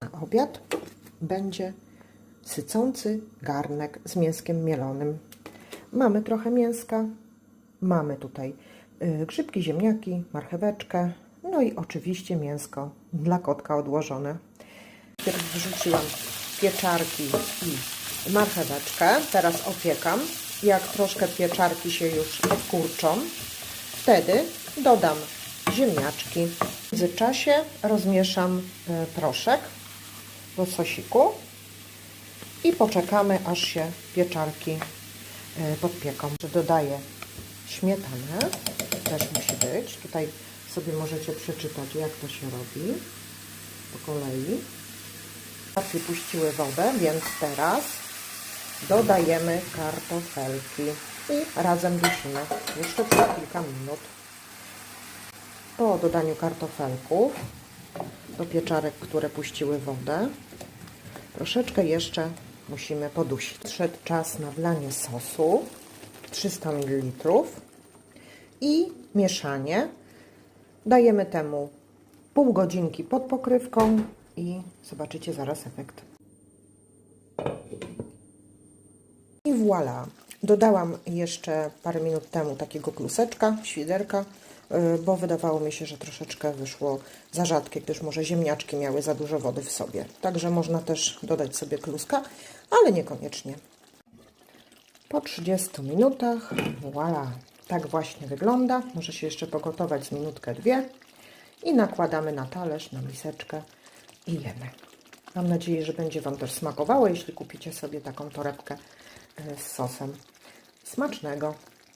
Na obiad będzie sycący garnek z mięskiem mielonym. Mamy trochę mięska, mamy tutaj y, grzybki, ziemniaki, marcheweczkę, no i oczywiście mięsko dla kotka odłożone. Najpierw wrzuciłam pieczarki i marcheweczkę, teraz opiekam. Jak troszkę pieczarki się już odkurczą, wtedy dodam ziemniaczki. W międzyczasie rozmieszam y, proszek do sosiku i poczekamy, aż się pieczarki y, podpieką. Dodaję śmietanę, też musi być. Tutaj sobie możecie przeczytać, jak to się robi po kolei. Kartofle puściły wodę, więc teraz dodajemy kartofelki i razem dusimy jeszcze przez kilka minut. Po dodaniu kartofelków do pieczarek, które puściły wodę, troszeczkę jeszcze musimy podusić. Przyszedł czas na wlanie sosu 300 ml i mieszanie. Dajemy temu pół godzinki pod pokrywką i zobaczycie zaraz efekt. I voilà. Dodałam jeszcze parę minut temu takiego kluseczka, świderka, bo wydawało mi się, że troszeczkę wyszło za rzadkie, gdyż może ziemniaczki miały za dużo wody w sobie. Także można też dodać sobie kluska, ale niekoniecznie. Po 30 minutach, voilà, tak właśnie wygląda. Może się jeszcze pogotować z minutkę, dwie. I nakładamy na talerz, na miseczkę i jemy. Mam nadzieję, że będzie Wam też smakowało, jeśli kupicie sobie taką torebkę e, z sosem. Smacznego!